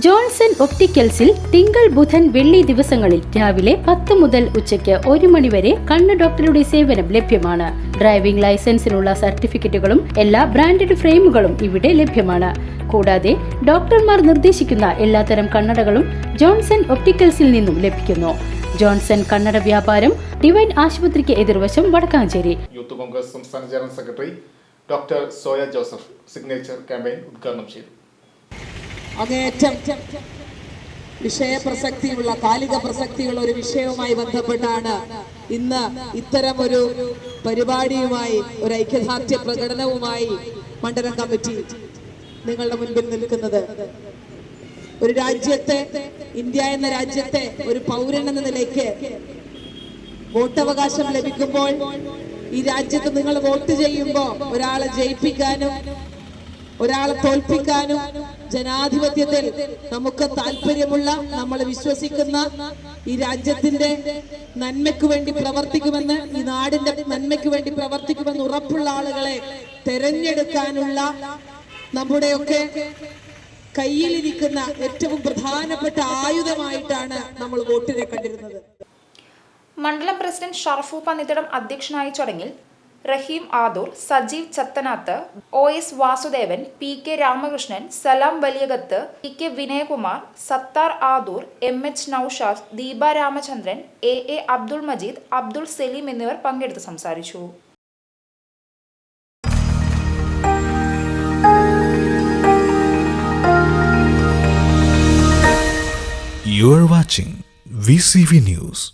Johnson ഒപ്റ്റിക്കൽസിൽ തിങ്കൾ ബുധൻ വെള്ളി ദിവസങ്ങളിൽ രാവിലെ പത്ത് മുതൽ ഉച്ചയ്ക്ക് ഒരു മണിവരെ കണ്ണ് ഡോക്ടറുടെ സേവനം ലഭ്യമാണ്. ഡ്രൈവിംഗ് ലൈസൻസിനുള്ള സർട്ടിഫിക്കറ്റുകളും എല്ലാ ബ്രാൻഡഡ് ഫ്രെയിമുകളും ഇവിടെ ലഭ്യമാണ്. കൂടാതെ ഡോക്ടർമാർ നിർദ്ദേശിക്കുന്ന എല്ലാത്തരം കണ്ണടകളും ജോൺസൺ ഒപ്റ്റിക്കൽസിൽ നിന്നും ലഭിക്കുന്നു. ജോൺസൺ കണ്ണട വ്യാപാരം ഡിവൈൻ ആശുപത്രിക്ക് എതിർവശം വടക്കാഞ്ചേരി. യൂത്ത് കോൺഗ്രസ് സംസ്ഥാന general secretary doctor Soya Joseph signature campaign ഉദ്ഘാടനം ചെയ്തു. അങ്ങേയറ്റം വിഷയപ്രസക്തിയുള്ള കാലിക പ്രസക്തിയുള്ള ഒരു വിഷയവുമായി ബന്ധപ്പെട്ടാണ് ഇന്ന് ഇത്തരം ഒരു പരിപാടിയുമായി ഒരു ഐക്യദാർഢ്യ പ്രകടനവുമായി മണ്ഡലം കമ്മിറ്റി നിങ്ങളുടെ മുൻപിൽ നിൽക്കുന്നത്. ഒരു രാജ്യത്തെ ഇന്ത്യ എന്ന രാജ്യത്തെ ഒരു പൗരൻ എന്ന നിലയ്ക്ക് വോട്ടവകാശം ലഭിക്കുമ്പോൾ ഈ രാജ്യത്ത് നിങ്ങൾ വോട്ട് ചെയ്യുമ്പോൾ ഒരാളെ ജയിപ്പിക്കാനും ഒരാളെ തോൽപ്പിക്കാനും ജനാധിപത്യത്തിൽ നമുക്ക് താല്പര്യമുള്ള നമ്മൾ വിശ്വസിക്കുന്ന ഈ രാജ്യത്തിന്റെ നന്മയ്ക്ക് വേണ്ടി പ്രവർത്തിക്കുമെന്ന് ഈ നാടിന്റെ നന്മയ്ക്ക് വേണ്ടി പ്രവർത്തിക്കുമെന്ന് ഉറപ്പുള്ള ആളുകളെ തെരഞ്ഞെടുക്കാനുള്ള നമ്മുടെയൊക്കെ കയ്യിലിരിക്കുന്ന ഏറ്റവും പ്രധാനപ്പെട്ട ആയുധമായിട്ടാണ് നമ്മൾ വോട്ടിനെ കണ്ടിരുന്നത്. മണ്ഡലം പ്രസിഡന്റ് ഷറഫു പന്നിത്തടം അധ്യക്ഷനായ ചടങ്ങിൽ Raheem Adoor Sajeev Chathanath O S Vasudevan P K Ramakrishnan Salam Valiyakath P K Vinayakumar Sathar Adoor M H Noushad Deepa Ramachandran A A Abdul Majeed Abdul Saleem എന്നിവർ പങ്കെടുത്ത് സംസാരിച്ചു. You are watching VCV News.